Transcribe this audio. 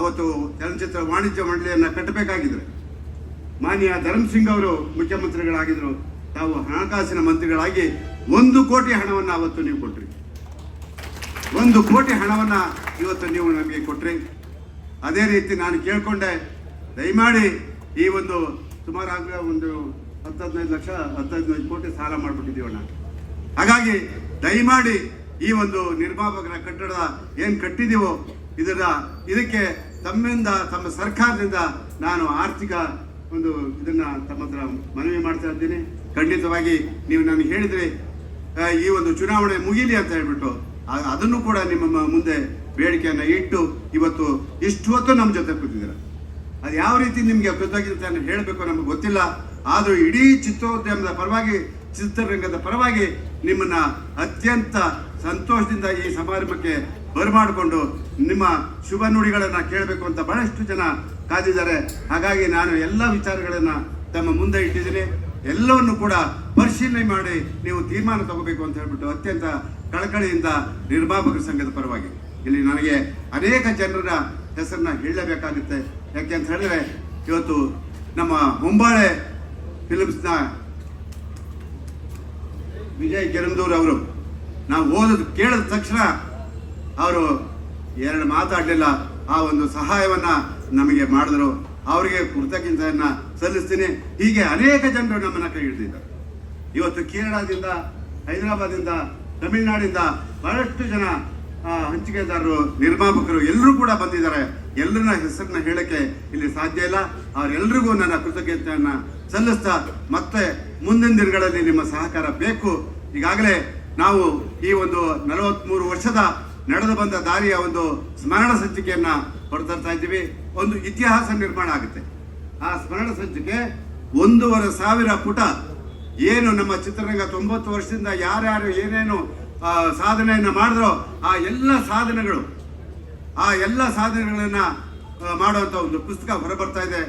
ಅವತ್ತು ಚಲನಚಿತ್ರ ವಾಣಿಜ್ಯ ಮಂಡಳಿಯನ್ನು ಕಟ್ಟಬೇಕಾಗಿದ್ರೆ. ಮಾನ್ಯ ಧರ್ಮಸಿಂಗ್ ಅವರು ಮುಖ್ಯಮಂತ್ರಿಗಳಾಗಿದ್ರು. ತಾವು ಹಣಕಾಸಿನ ಮಂತ್ರಿಗಳಾಗಿ ಒಂದು ಕೋಟಿ ಹಣವನ್ನು ಅವತ್ತು ನೀವು ಕೊಟ್ರಿ. ಒಂದು ಕೋಟಿ ಹಣವನ್ನು ಇವತ್ತು ನೀವು ನಮಗೆ ಕೊಟ್ರಿ. ಅದೇ ರೀತಿ ನಾನು ಕೇಳಿಕೊಂಡೆ, ದಯಮಾಡಿ ಈ ಒಂದು ಸುಮಾರು ಆಗಲೇ ಒಂದು ಹತ್ತು ಹದಿನೈದು ಲಕ್ಷ ಹತ್ತು ಹದಿನೈದು ಕೋಟಿ ಸಾಲ ಮಾಡಿಬಿಟ್ಟಿದ್ದೀವಣ್ಣ. ಹಾಗಾಗಿ ದಯಮಾಡಿ ಈ ಒಂದು ನಿರ್ಮಾಪಕರ ಕಟ್ಟಡ ಏನು ಕಟ್ಟಿದೀವೋ ಇದರ ಇದಕ್ಕೆ ತಮ್ಮಿಂದ ತಮ್ಮ ಸರ್ಕಾರದಿಂದ ನಾನು ಆರ್ಥಿಕ ಒಂದು ಇದನ್ನ ತಮ್ಮ ಹತ್ರ ಮನವಿ ಮಾಡ್ತಾ ಇದ್ದೀನಿ. ಖಂಡಿತವಾಗಿ ನೀವು ನನಗೆ ಹೇಳಿದ್ರೆ ಈ ಒಂದು ಚುನಾವಣೆ ಮುಗಿಲಿ ಅಂತ ಹೇಳ್ಬಿಟ್ಟು ಅದನ್ನು ಕೂಡ ನಿಮ್ಮ ಮುಂದೆ ಬೇಡಿಕೆಯನ್ನ ಇಟ್ಟು ಇವತ್ತು ಇಷ್ಟು ಹೊತ್ತು ನಮ್ಮ ಜೊತೆ ಕೂತಿದ್ದೀರ. ಅದು ಯಾವ ರೀತಿ ನಿಮಗೆ ಕೃತಜ್ಞತೆ ಅಂತ ಹೇಳಬೇಕು ನಮಗೆ ಗೊತ್ತಿಲ್ಲ. ಆದರೂ ಇಡೀ ಚಿತ್ರೋದ್ಯಮದ ಪರವಾಗಿ, ಚಿತ್ರರಂಗದ ಪರವಾಗಿ ನಿಮ್ಮನ್ನ ಅತ್ಯಂತ ಸಂತೋಷದಿಂದ ಈ ಸಮಾರಂಭಕ್ಕೆ ಬರಮಾಡಿಕೊಂಡು ನಿಮ್ಮ ಶುಭ ನುಡಿಗಳನ್ನು ಕೇಳಬೇಕು ಅಂತ ಬಹಳಷ್ಟು ಜನ ಕಾದಿದ್ದಾರೆ. ಹಾಗಾಗಿ ನಾನು ಎಲ್ಲ ವಿಚಾರಗಳನ್ನು ತಮ್ಮ ಮುಂದೆ ಇಟ್ಟಿದ್ದೀನಿ. ಎಲ್ಲವನ್ನು ಕೂಡ ಪರಿಶೀಲನೆ ಮಾಡಿ ನೀವು ತೀರ್ಮಾನ ತಗೋಬೇಕು ಅಂತ ಹೇಳ್ಬಿಟ್ಟು ಅತ್ಯಂತ ಕಳಕಳಿಯಿಂದ ನಿರ್ಮಾಪಕ ಸಂಘದ ಪರವಾಗಿ. ಇಲ್ಲಿ ನನಗೆ ಅನೇಕ ಜನರ ಹೆಸರನ್ನ ಹೇಳಲೇಬೇಕಾಗುತ್ತೆ ಯಾಕೆ ಅಂತ ಹೇಳಿದ್ರೆ, ಇವತ್ತು ನಮ್ಮ ಹೊಂಬಾಳೆ ಫಿಲಿಮ್ಸ್ನ ವಿಜಯ್ ಕೆರಂದೂರ್ ಅವರು ನಾವು ಓದೋದು ಕೇಳಿದ ತಕ್ಷಣ ಅವರು ಎರಡು ಮಾತಾಡಲಿಲ್ಲ. ಆ ಒಂದು ಸಹಾಯವನ್ನ ನಮಗೆ ಮಾಡಿದ್ರು. ಅವರಿಗೆ ಕೃತಜ್ಞತೆಯನ್ನ ಸಲ್ಲಿಸ್ತೀನಿ. ಹೀಗೆ ಅನೇಕ ಜನರು ನಮ್ಮನ್ನ ಕೈ ಹಿಡಿದಿದ್ದಾರೆ ಇವತ್ತು ಕೇರಳದಿಂದ ಹೈದರಾಬಾದಿಂದ ತಮಿಳುನಾಡಿಂದ ಬಹಳಷ್ಟು ಜನ ಹಂಚಿಕೆದಾರರು, ನಿರ್ಮಾಪಕರು ಎಲ್ಲರೂ ಕೂಡ ಬಂದಿದ್ದಾರೆ. ಎಲ್ಲರನ್ನ ಹೆಸರನ್ನ ಹೇಳಕ್ಕೆ ಇಲ್ಲಿ ಸಾಧ್ಯ ಇಲ್ಲ. ಅವರೆಲ್ಲರಿಗೂ ನನ್ನ ಕೃತಜ್ಞತೆಯನ್ನ ಸಲ್ಲಿಸ್ತಾ ಮತ್ತೆ ಮುಂದಿನ ದಿನಗಳಲ್ಲಿ ನಿಮ್ಮ ಸಹಕಾರ ಬೇಕು. ಈಗಾಗಲೇ ನಾವು ಈ ಒಂದು ನಲವತ್ತ್ಮೂರು ವರ್ಷದ ನಡೆದು ಬಂದ ದಾರಿಯ ಒಂದು ಸ್ಮರಣ ಸಂಚಿಕೆಯನ್ನು ಹೊರತರ್ತಾ ಇದ್ದೀವಿ. ಒಂದು ಇತಿಹಾಸ ನಿರ್ಮಾಣ ಆಗುತ್ತೆ. ಆ ಸ್ಮರಣ ಸಂಚಿಕೆ ಒಂದೂವರೆ ಸಾವಿರ ಪುಟ. ಏನು ನಮ್ಮ ಚಿತ್ರರಂಗ ತೊಂಬತ್ತು ವರ್ಷದಿಂದ ಯಾರ್ಯಾರು ಏನೇನು ಸಾಧನೆಯನ್ನು ಮಾಡಿದ್ರೋ ಆ ಎಲ್ಲ ಸಾಧನೆಗಳು, ಆ ಎಲ್ಲ ಸಾಧನೆಗಳನ್ನು ಮಾಡುವಂಥ ಒಂದು ಪುಸ್ತಕ ಹೊರಬರ್ತಾ ಇದೆ.